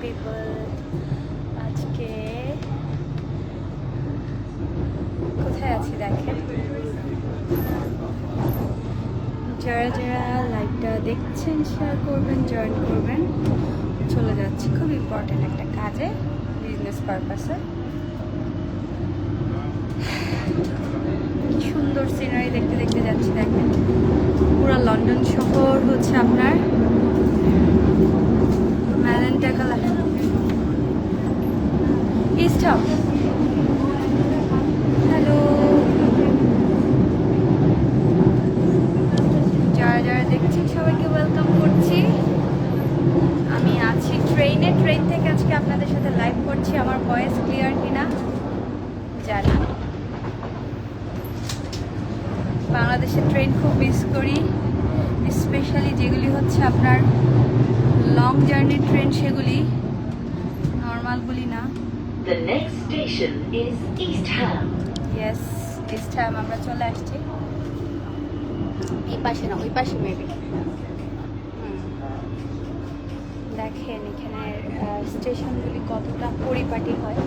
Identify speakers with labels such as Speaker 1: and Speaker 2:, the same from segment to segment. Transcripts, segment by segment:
Speaker 1: People আজকে কোথায় আছি দেখেন? যারা যারা লাইভটা দেখছেন শেয়ার করবেন জয়েন করবেন, চলে যাচ্ছি খুব ইম্পর্টেন্ট একটা কাজে বিজনেস পারপাসে কি সুন্দর সিনারি দেখতে দেখতে যাচ্ছি, দেখেন। পুরো লন্ডন শহর হচ্ছে আপনার। ইস্ট হ্যালো যারা যারা দেখছেন, সবাইকে ওয়েলকাম করছি। আমি আছি ট্রেনে ট্রেন থেকে আজকে আপনাদের সাথে লাইভ করছি। আমার ভয়েস ক্লিয়ার কিনা? জানি বাংলাদেশের ট্রেন খুব মিস করি। স্পেশালি যেগুলি হচ্ছে আপনার লং জার্নির ট্রেন সেগুলি নর্মালগুলি না।
Speaker 2: The next station is East Ham.
Speaker 1: Yes this আমরা চলে আসছি। এই পাশে না ওই পাশে মেবি দেখেন এখানে স্টেশনগুলি কতটা পরিপাটি হয়।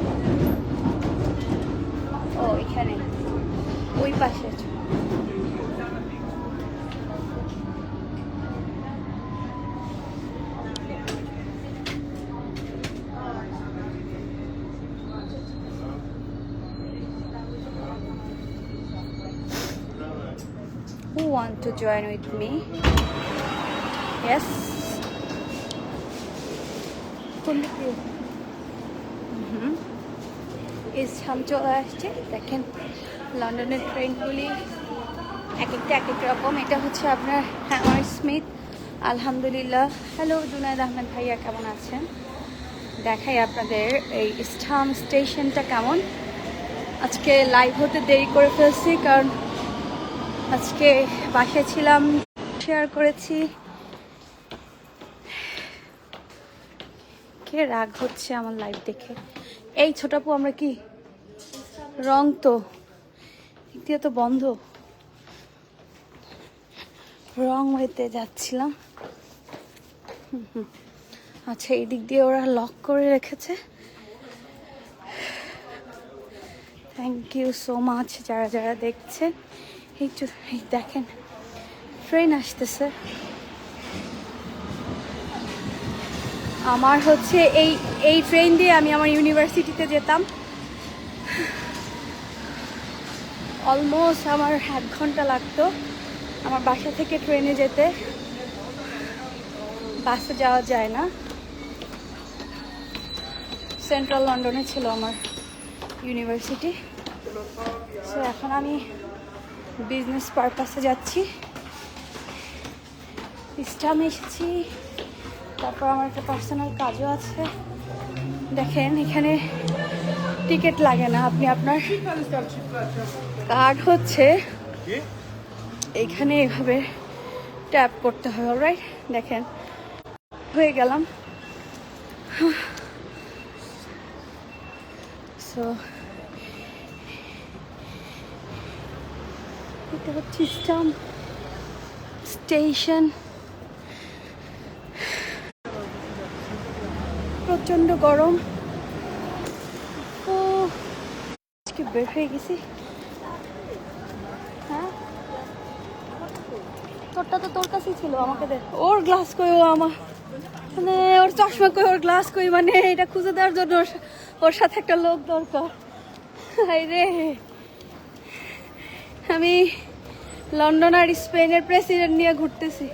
Speaker 1: ও এখানে। ওই পাশে। To join with me? Yes. দিয়ে? চলে আসছে দেখেন লন্ডনের ট্রেনগুলি এক একটা, এক এক রকম এটা হচ্ছে আপনার হ্যামার স্মিথ আলহামদুলিল্লাহ হ্যালো জুনায়দ আহমেদ ভাইয়া, কেমন আছেন দেখাই আপনাদের এই ইস্টাম স্টেশনটা কেমন আজকে লাইভ হতে দেরি করে ফেলছি, কারণ আজকে বাসায় ছিলাম শেয়ার করেছি। কে রাগ হচ্ছে আমার লাইভ দেখে? এই ছোটাপু আমরা কি? রং তো। দিয়ে তো বন্ধ। রং ওয়েতে যাচ্ছিলাম। আচ্ছা এই দিক দিয়ে ওরা লক করে রেখেছে। থ্যাংক ইউ সো মাচ যারা যারা দেখছে। যে এই দেখেন ট্রেন আসতেছে। আমার হচ্ছে এই এই ট্রেন দিয়ে আমি আমার ইউনিভার্সিটিতে যেতাম। অলমোস্ট আমার এক ঘণ্টা লাগতো আমার বাসা থেকে ট্রেনে যেতে। বাসে যাওয়া যায় না। সেন্ট্রাল লন্ডনে ছিল আমার ইউনিভার্সিটি সো এখন আমি বিজনেস পারপাসে যাচ্ছি। ইস্টামে এসেছি তারপর আমার একটা পার্সোনাল কাজও আছে। দেখেন এখানে টিকিট লাগে না আপনি আপনার। কার্ড হচ্ছে এইখানে এভাবে ট্যাপ করতে হবে রাইট দেখেন হয়ে গেলাম। সো এটা হচ্ছে ইস্টাম স্টেশন প্রচণ্ড গরম। ও আজকে বের হয়ে গেছি। হ্যাঁ? তোরটা তো তোর কাছেই ছিল, আমাকে দে। ওর গ্লাস কই ও আমার? মানে ওর চশমা কই, ওর গ্লাস কই? মানে এটা খুঁজে দেওয়ার জন্য ওর সাথে একটা লোক দরকার। হাই রে। আমি লন্ডন আর স্পেনের প্রেসিডেন্ট নিয়ে ঘুরতেছি।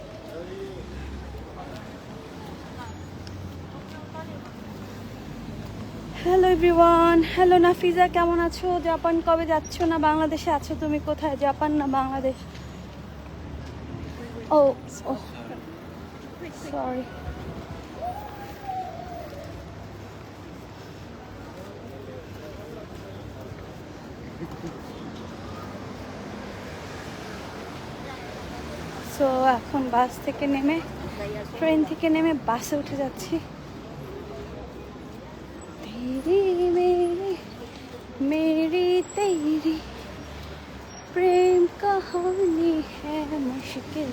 Speaker 1: হ্যালো এভরিওয়ান হ্যালো নাফিজা, কেমন আছো? জাপান কবে যাচ্ছ না বাংলাদেশে আছো? তুমি কোথায়? জাপান না Bangladesh? Oh oh sorry so এখন বাস থেকে নেমে ট্রেন থেকে নেমে বাসে উঠে যাচ্ছি। মেরি মেরি তেরি, প্রেম কাহানি হ্যাঁ মুশকিল।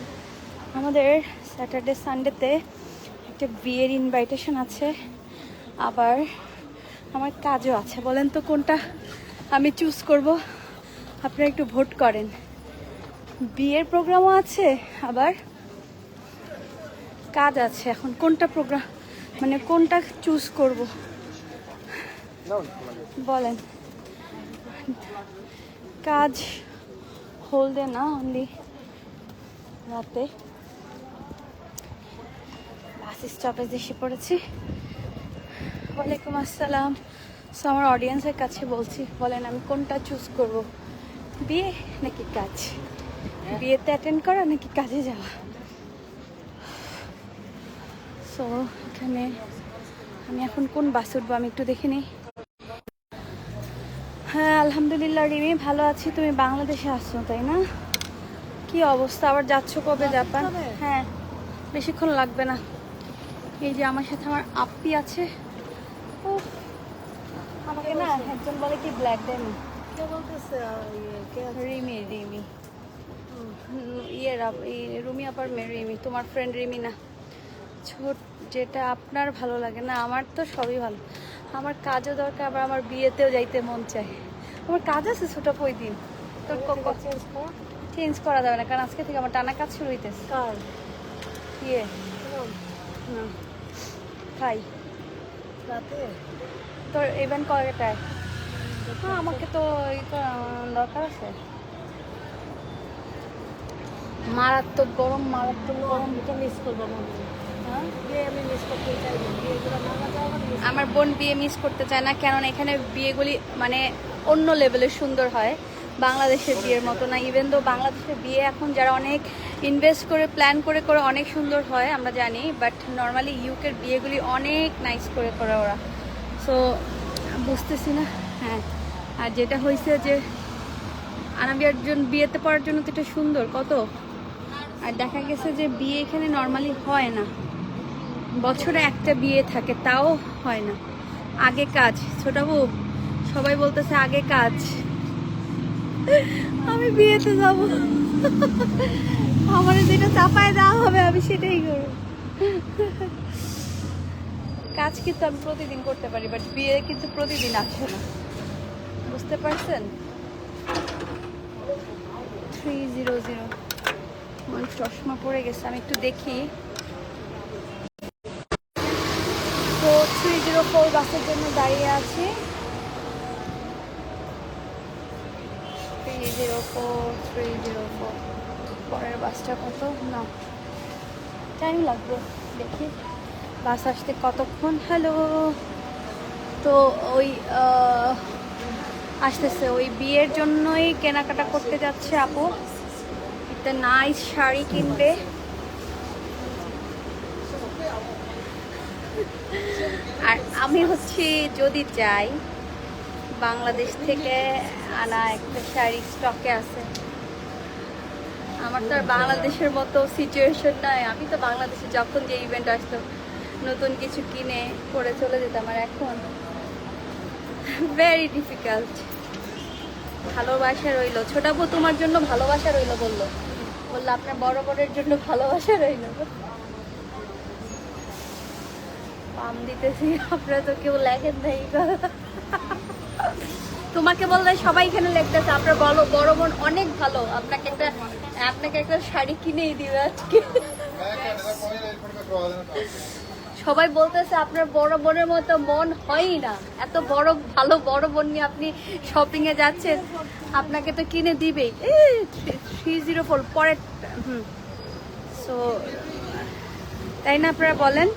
Speaker 1: আমাদের স্যাটারডে সানডেতে একটা বিয়ের ইনভাইটেশন আছে। আবার আমার কাজও আছে, বলেন তো কোনটা? আমি চুজ করব। আপনারা একটু ভোট করেন। বিয়ের প্রোগ্রামও আছে, আবার কাজ আছে এখন। কোনটা প্রোগ্রাম মানে কোনটা চুজ করব? বলেন। কাজ হলদে না অনলি রাতে। বাস স্টপেজ এসে পড়েছি। ওয়ালাইকুম আসসালাম। সো আমার অডিয়েন্সের কাছে বলছি, বলেন আমি কোনটা চুজ করব? বিয়ে নাকি কাজ? বিয়েতে অ্যাটেন্ড করা নাকি কাজে যাওয়া? সো এখানে আমি এখন কোন বাস উঠবো আমি একটু দেখে নিই। হ্যাঁ আলহামদুলিল্লাহ রিমি ভালো আছি। তুমি বাংলাদেশে আসছো তাই না? কি অবস্থা? আবার যাচ্ছ কবে জাপান? হ্যাঁ বেশিক্ষণ লাগবে না। এই যে আমার সাথে আমার আপ্পি আছে। উফ, আমাকে না একজন বলে কি ব্ল্যাক ডায়মন্ড
Speaker 3: কে বলতেছে? ইয়ে?
Speaker 1: রিমি রিমি। ইয়ে এই রুমি আপার রিমি তোমার ফ্রেন্ড রিমি না। ছোট যেটা আপনার ভালো লাগে না আমার তো সবই ভালো। আমার কাজও দরকার আবার আমার বিয়েতেও যাইতে মন চায়। আমার কাজ আছে ছোট ওই দিন তোর
Speaker 3: চেঞ্জ
Speaker 1: চেঞ্জ করা? যাবে না কারণ আজকে থেকে আমার টানা কাজ শুরু হইতেছে।
Speaker 3: কার?
Speaker 1: ইয়ে। না খাই? তোর ইভেন্ট কয়টায়? হ্যাঁ আমাকে তো দরকার আছে মারাত্মক গরম মারাত্মক গরম
Speaker 3: এটা miss করব মনে হয়।
Speaker 1: হ্যাঁ
Speaker 3: বিয়ে আমি miss করতে চাই না। বিয়েগুলো মারা যাওয়া মানে miss
Speaker 1: আমার বোন বিয়ে মিস করতে চায় না, কেননা এখানে বিয়েগুলি মানে অন্য লেভেলের সুন্দর হয়। বাংলাদেশের বিয়ের মতো না ইভেন তো বাংলাদেশের বিয়ে এখন যারা অনেক ইনভেস্ট করে প্ল্যান করে করে অনেক সুন্দর হয়, আমরা জানি বাট নর্মালি ইউকের বিয়েগুলি অনেক নাইস করে করে ওরা। সো বুঝতেছি না। হ্যাঁ। আর যেটা হয়েছে যে আনাবিয়ার জন্য বিয়েতে পড়ার জন্য তো এটা সুন্দর, কত? আর দেখা গেছে যে বিয়ে এখানে নর্মালি হয় না। বছরে একটা বিয়ে থাকে, তাও হয় না। আগে কাজ। ছোট বউ, সবাই বলতেছে আগে কাজ। আমি বিয়েতে যাব। আমার যেটা চাপায় দেওয়া হবে, আমি সেটাই করব। কাজ কিন্তু আমি প্রতিদিন করতে পারি বাট বিয়ে কিন্তু প্রতিদিন আসে না। বুঝতে পারছেন? থ্রি জিরো জিরো চশমা পড়ে গেছে, আমি একটু দেখি। তো থ্রি জিরো ফোর বাসের জন্য দাঁড়িয়ে আছি। থ্রি জিরো থ্রি জিরো পরের বাসটা কত? না। টাইম লাগবে। দেখি। বাস আসতে কতক্ষণ? হ্যালো তো ওই আসতেছে। ওই বিয়ের জন্যই কেনাকাটা করতে যাচ্ছে আপু। একটা নাইস শাড়ি কিনবে। আর আমি হচ্ছে, যদি যাই বাংলাদেশ থেকে আনা একটা শাড়ি স্টকে আছে। আমার তো আর বাংলাদেশের মতো সিচুয়েশন নাই। আমি তো বাংলাদেশে যখন যে ইভেন্ট আসতো, নতুন কিছু কিনে পরে চলে যেতাম। আর এখন ভেরি ডিফিকাল্ট ভালোবাসা রইল। ছোটা বউ তোমার জন্য ভালোবাসা রইল বলল। বলল, আপনার বড় বড়ের জন্য ভালোবাসা রইল। পাম দিতেছি, আপনারা তো কেউ লেখেন নাই তোমাকে বললে সবাই এখানে লেখতেছে, আপনার বড় বড় বোন অনেক ভালো, আপনাকে একটা আপনাকে একটা শাড়ি কিনেই দিবে আজকে। সবাই বলতেছে আপনার বড় বোনের মতো মন হয়ই না এত বড় ভালো বড় বোন নিয়ে আপনি শপিং এ যাচ্ছেন আপনাকে তো কিনে দিবেই থ্রি জিরো ফোর পরের হুম সো তাই না আপনারা বলেন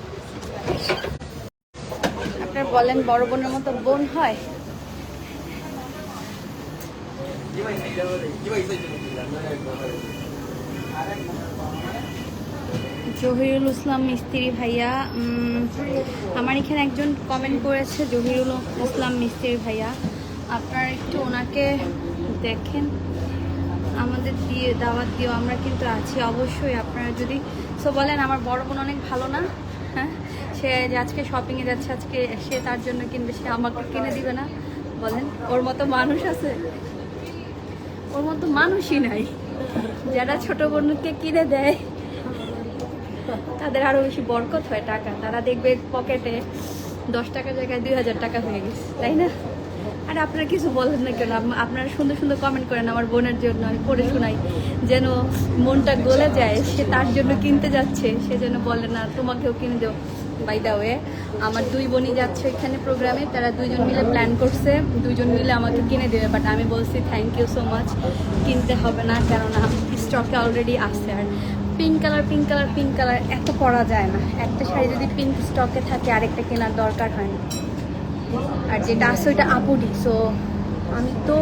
Speaker 1: আপনারা বলেন বড় বোনের মতো বোন হয় জহিরুল ইসলাম মিস্ত্রি ভাইয়া আমার এখানে একজন কমেন্ট করেছে, জহিরুল ইসলাম মিস্ত্রি ভাইয়া। আপনারা একটু ওনাকে দেখেন, আমাদের দিয়ে, দাওয়াত দিও আমরা কিন্তু আছি অবশ্যই। আপনারা যদি সো বলেন, আমার বড় বোন অনেক ভালো না? হ্যাঁ? সে যে আজকে শপিংয়ে যাচ্ছে, আজকে সে তার জন্য কিনবে, সে আমাকে কিনে দিবে না? বলেন, ওর মতো মানুষ আছে? ওর মতো মানুষই নাই। যারা ছোট বোনকে কিনে দেয় তাদের আরও বেশি বরকত হয় টাকা। তারা দেখবে পকেটে দশ টাকার জায়গায় দুই হাজার টাকা হয়ে গেছে, তাই না? আর আপনারা কিছু বলেন না কেন? আপনারা সুন্দর সুন্দর কমেন্ট করেন আমার বোনের জন্য, আমি পড়ে শোনাই। যেন মনটা গলে যায়, সে তার জন্য কিনতে যাচ্ছে, সে যেন বলে, না, তোমাকেও কিনে দেও। বাই দা ওয়ে আমার দুই বোনই যাচ্ছে এখানে প্রোগ্রামে তারা দুইজন মিলে প্ল্যান করছে, দুইজন মিলে আমাকে কিনে দেবে। বাট আমি বলছি থ্যাংক ইউ সো মাচ কিনতে হবে না, কেননা স্টকে অলরেডি আছে। আর pink colour pink colour pink colour এত পরা যায় না। একটা শাড়ি যদি পিঙ্ক স্টকে থাকে, আরেকটা কেনার দরকার হয় না। আর যেটা আছে ওইটা আপুডি সো আমি তো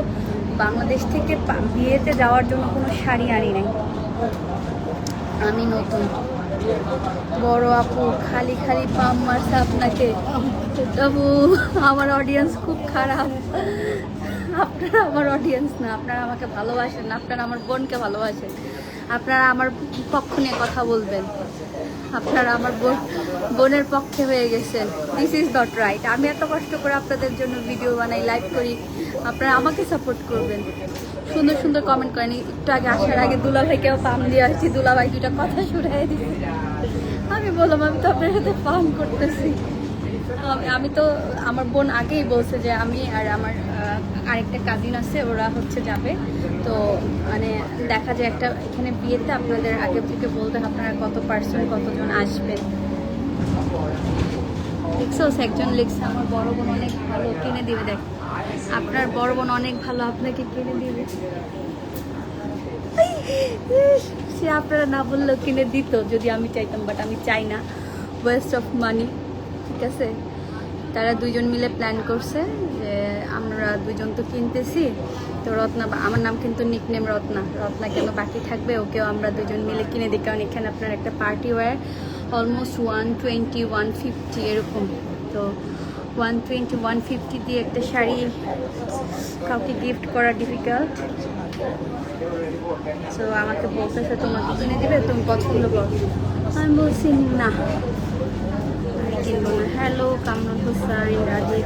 Speaker 1: বাংলাদেশ থেকে বিয়েতে যাওয়ার জন্য কোনো শাড়ি আনি নাই। আমি নতুন। বড় আপু, খালি খালি পাম মারছে আপনাকে। তবু আমার অডিয়েন্স খুব খারাপ। আপনারা আমার অডিয়েন্স না, আপনারা আমাকে ভালোবাসেন, আপনারা আমার বোনকে ভালোবাসেন। আপনারা আমার পক্ষ নিয়ে কথা বলবেন। আপনারা আমার বোন, বোনের পক্ষে হয়ে গেছেন। দিস ইজ নট রাইট আমি এত কষ্ট করে আপনাদের জন্য ভিডিও বানাই লাইভ করি। আপনারা আমাকে সাপোর্ট করবেন। সুন্দর সুন্দর কমেন্ট করেন। একটু আগে আসার আগে দুলা ভাইকেও পাম দিয়ে আসছি দুলা ভাই দুটা কথা শুনাই দিচ্ছি আমি বললাম, আমি তো আপনার সাথে পাম করতেছি। আমি তো, আমার বোন আগেই বলছে যে আমি আর আমার আরেকটা কাজিন আছে, ওরা হচ্ছে যাবে। তো মানে দেখা যায় একটা, এখানে বিয়েতে আপনাদের আগে থেকে বলতে আপনারা কত পার্সেন্ট কতজন আসবেন। লিখছো একজন লিখছে আমার বড় বোন অনেক ভালো, কিনে দিবে, দেখ। আপনার বড় বোন অনেক ভালো, আপনাকে কিনে দিবে। সে আপনারা না বললেও কিনে দিত, যদি আমি চাইতাম বাট আমি চাই না। ওয়েস্ট অফ মানি ঠিক আছে? তারা দুইজন মিলে প্ল্যান করছে যে আমরা দুজন তো কিনতেছি। তো রত্না, আমার নাম কিন্তু নিকনেম রত্না। রত্না কেন বাকি থাকবে? ওকেও আমরা দুজন মিলে কিনে দিই, কারণ এখানে আপনার একটা party wear almost one twenty one fifty এরকম। তো ওয়ান টোয়েন্টি ওয়ান ফিফটি দিয়ে একটা শাড়ি কাউকে গিফট করা ডিফিকাল্ট সো আমাকে বলতেছে তোমাকে কিনে দেবে? তুমি পছন্দ করো আমি বলছি, না। কিনবো না। হ্যালো কামরুল হোসাইন রাজীব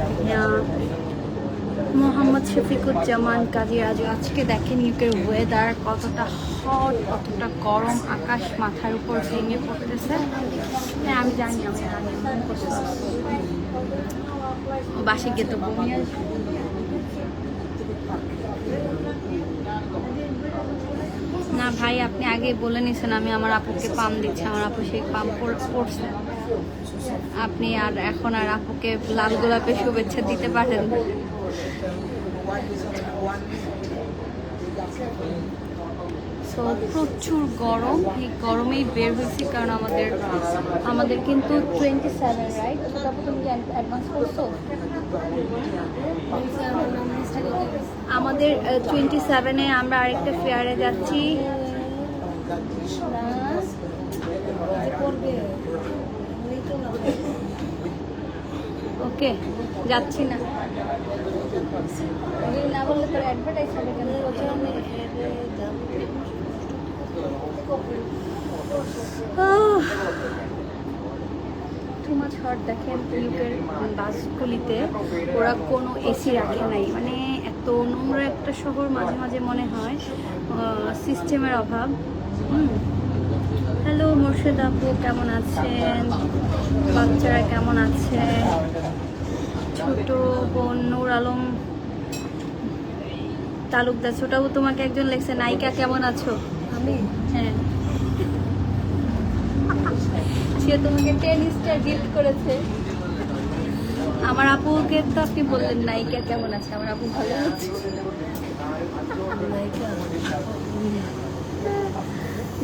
Speaker 1: মোহাম্মদ শফিকুজ্জামান কাজী রাজু আজকে দেখেন ইউকের ওয়েদার কতটা হট কতটা গরম, আকাশ মাথার উপর ভেঙে পড়তেছে। হ্যাঁ আমি জানি আমি জানি বাসে গিয়ে তো বমি না ভাই, আপনি আগে বলে নিছেন, আমি আমার আপুকে পাম দিচ্ছি, আমার আপু সেই পাম পড়ছে। আপনি আর এখন আর আপুকে লাল গোলাপের শুভেচ্ছা দিতে পারেন। So, প্রচুর গরম। এই গরমেই বের হয়েছি কারণ আমাদের আমাদের কিন্তু টোয়েন্টি সেভেন রাইট তারপর তুমি অ্যাডভান্স করছ? আমাদের টোয়েন্টি সেভেনে আমরা আরেকটা ফেয়ারে যাচ্ছি। ওকে যাচ্ছি না। না মাছ হট দেখেন বাসগুলিতে। ওরা কোনো এসি রাখে নাই। মানে এত নোংরা একটা শহর মাঝে মাঝে মনে হয়। সিস্টেমের অভাব। হ্যালো মোর্শেদ আপু, কেমন আছেন? বাচ্চারা কেমন আছে? ছোট বোন নূর আলম তালুকদার ছোট আপু তোমাকে একজন লেখছে নায়িকা কেমন আছো?
Speaker 3: আমি?
Speaker 1: হ্যাঁ। সে তোমাকে টেন স্টার গিফট করেছে। আমার আপুকে তো আপনি বললেন নায়িকা কেমন আছে? আমার আপু ভালো আছে।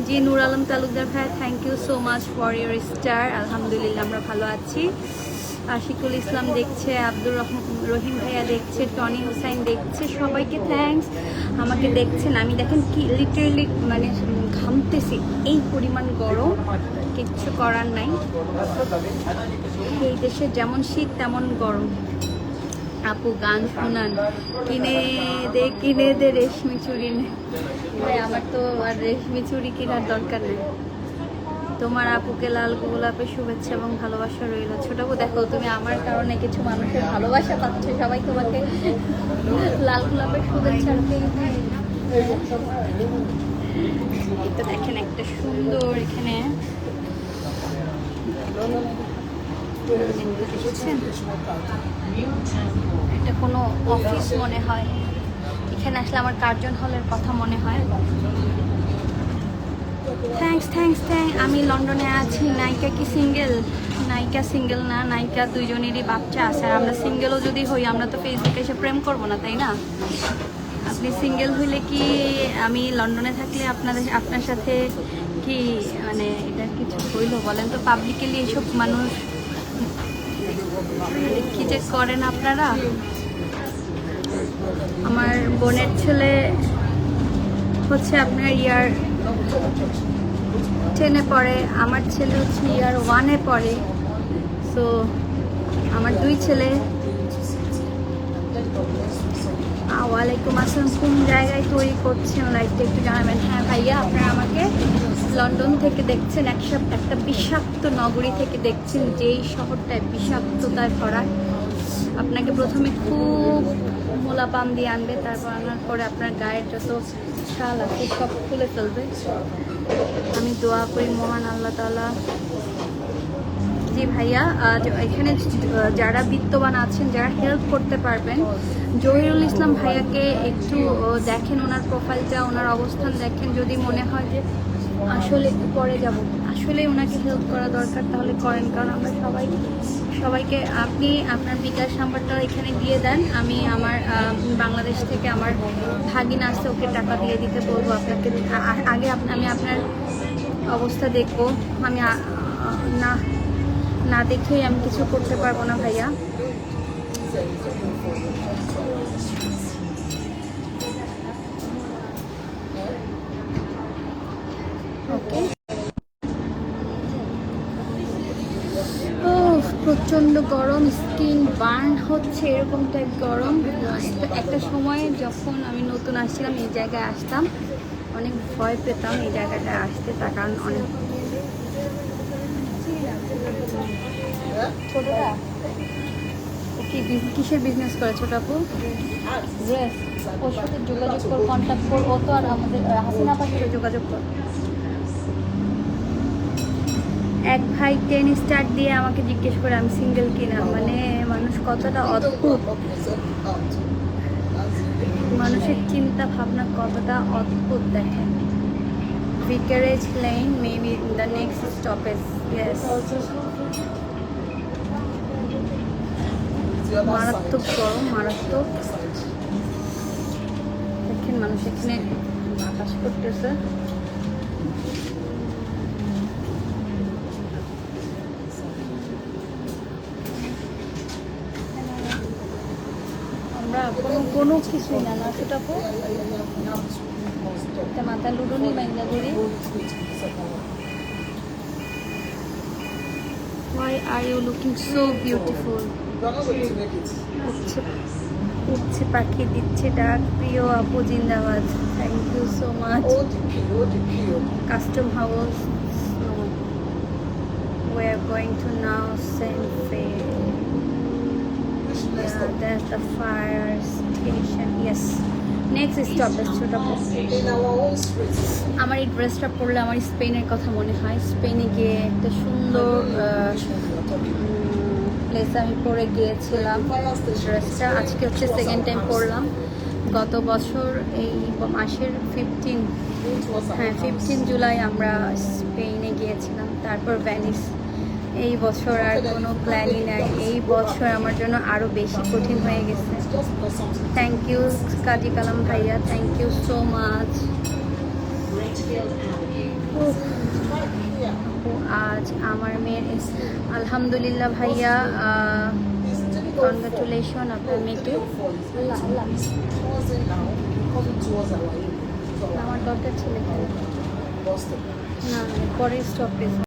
Speaker 1: জি নূর আলম তালুকদার ভাই thank you so much for your star আলহামদুলিল্লাহ আমরা ভালো আছি। আশিকুল ইসলাম দেখছে, আব্দুর রহম, রহিম ভাইয়া দেখছে, টনি হুসাইন দেখছে, সবাইকে থ্যাঙ্কস আমাকে দেখছেন, আমি দেখেন কি লিটারেলি মানে ঘামতেছি। এই পরিমাণ গরম, কিচ্ছু করার নাই। এই দেশে যেমন শীত, তেমন গরম। আপু গান শোনান। কিনে দে কিনে দে রেশমি চুড়ি নে। আমার তো আর রেশমি চুরি কেনার দরকার নেই। তোমার আপুকে লাল গোলাপের শুভেচ্ছা এবং ভালোবাসা রইল। ছোট আপু দেখো, তুমি আমার কারণে কিছু মানুষের ভালোবাসা পাচ্ছ, সবাই তোমাকে লাল গোলাপের শুভেচ্ছা এই দেখেন একটা সুন্দর এখানে। এটা কোনো অফিস মনে হয়। এখানে আসলে আমার কার্জন হলের কথা মনে হয়। থ্যাঙ্কস থ্যাঙ্কস থ্যাংক আমি লন্ডনে আছি। নায়িকা কি সিঙ্গেল নায়িকা সিঙ্গেল না, নায়িকা দুইজনেরই বাচ্চা আছে। আর আমরা সিঙ্গেলও যদি হই, আমরা তো ফেসবুকে এসে প্রেম করব না, তাই না? আপনি সিঙ্গেল হইলে কি আমি লন্ডনে থাকলে আপনাদের আপনার সাথে কি মানে এটা কিছু হইল? বলেন তো পাবলিকেলি এসব মানুষ কি যে করেন আপনারা? আমার বোনের ছেলে হচ্ছে আপনার ইয়ার টেনে পড়ে, আমার ছেলে হচ্ছে ইয়ার ওয়ানে পড়ে। সো আমার দুই ছেলে। ওয়ালাইকুম আসসালাম। কোন জায়গায় তৈরি করছেন লাইটটা একটু জানাবেন। হ্যাঁ ভাইয়া, আপনারা আমাকে লন্ডন থেকে দেখছেন একসব একটা বিষাক্ত নগরী থেকে দেখছেন, যেই শহরটায় বিষাক্ততায় ভরা আপনাকে প্রথমে খুব মোলা পাম দিয়ে আনবে, তারপর আনার পরে আপনার গায়ের যত শাল আছে সব খুলে ফেলবে। আমি দোয়া করি মহান আল্লাহ তাআলা। জি ভাইয়া এখানে যারা বিত্তবান আছেন, যারা হেল্প করতে পারবেন, জহিরুল ইসলাম ভাইয়াকে একটু দেখেন ওনার প্রোফাইলটা ওনার অবস্থান দেখেন। যদি মনে হয় যে আসলে একটু পরে যাব আসলে ওনাকে হেল্প করা দরকার, তাহলে করেন। কারণ আমরা সবাই সবাইকে আপনি আপনার বিকাশ নাম্বারটা এখানে দিয়ে দেন। আমি আমার বাংলাদেশ থেকে আমার ভাগিন আসতে ওকে টাকা দিয়ে দিতে বলব আপনাকে। আগে আমি আপনার অবস্থা দেখব। আমি না না দেখেই আমি কিছু করতে পারব না ভাইয়া ওকে প্রচণ্ড গরম, স্কিন বার্ন হচ্ছে এরকম টাইপ গরম। একটা সময় যখন আমি নতুন আসছিলাম, এই জায়গায় আসতাম, অনেক ভয় পেতাম এই জায়গাটায় আসতে, তার কারণ অনেক কিসের বিজনেস করে ছোট আপু? ড্রেস ওর সাথে যোগাযোগ কর কন্ট্যাক্ট কর, ও তো আর আমাদের হাসিনা আপার যোগাযোগ কর। এক ভাই টেন স্টার দিয়ে আমাকে জিজ্ঞেস করে, আমি সিঙ্গেল কিনা? মানে মানুষ কতটা অদ্ভুত। মানুষের চিন্তা ভাবনা কতটা অদ্ভুত, দেখেন। Vicarage Lane maybe the next stoppage yes মারাত্মক গরম, মারাত্মক। দেখেন মানুষ এখানে বাতাস করতেছে। কোনো কিছুই না না সেটা একটা মাথা লুডুনি বাইন্দা করি Why are you looking so beautiful? উচ্ছে পাখি দিচ্ছে ডাক প্রিয় আপু জিন্দাবাদ। Thank you so much Custom House we are going to now Saint Fe. Yeah, there's the fire station. Yes. Next stop ছোট আমার এই ড্রেসটা পরলে আমার স্পেনের কথা মনে হয় স্পেনে গিয়ে একটা সুন্দর প্লেসে আমি পরে গিয়েছিলাম ড্রেসটা আজকে হচ্ছে সেকেন্ড টাইম পরলাম গত বছর এই মাসের ফিফটিন হ্যাঁ ফিফটিন জুলাই আমরা স্পেনে গিয়েছিলাম তারপর ভ্যানিস এই বছর আর কোনো প্ল্যানই নাই। এই বছর আমার জন্য আরও বেশি কঠিন হয়ে গেছে। থ্যাংক ইউ কাজী কালাম ভাইয়া। থ্যাংক ইউ সো মাচ আজ আমার মেয়ের আলহামদুলিল্লাহ ভাইয়া কনগ্রাচুলেশন আপনার মেয়েকে। আমার দরকার ছেলে। না পরের স্টপেজ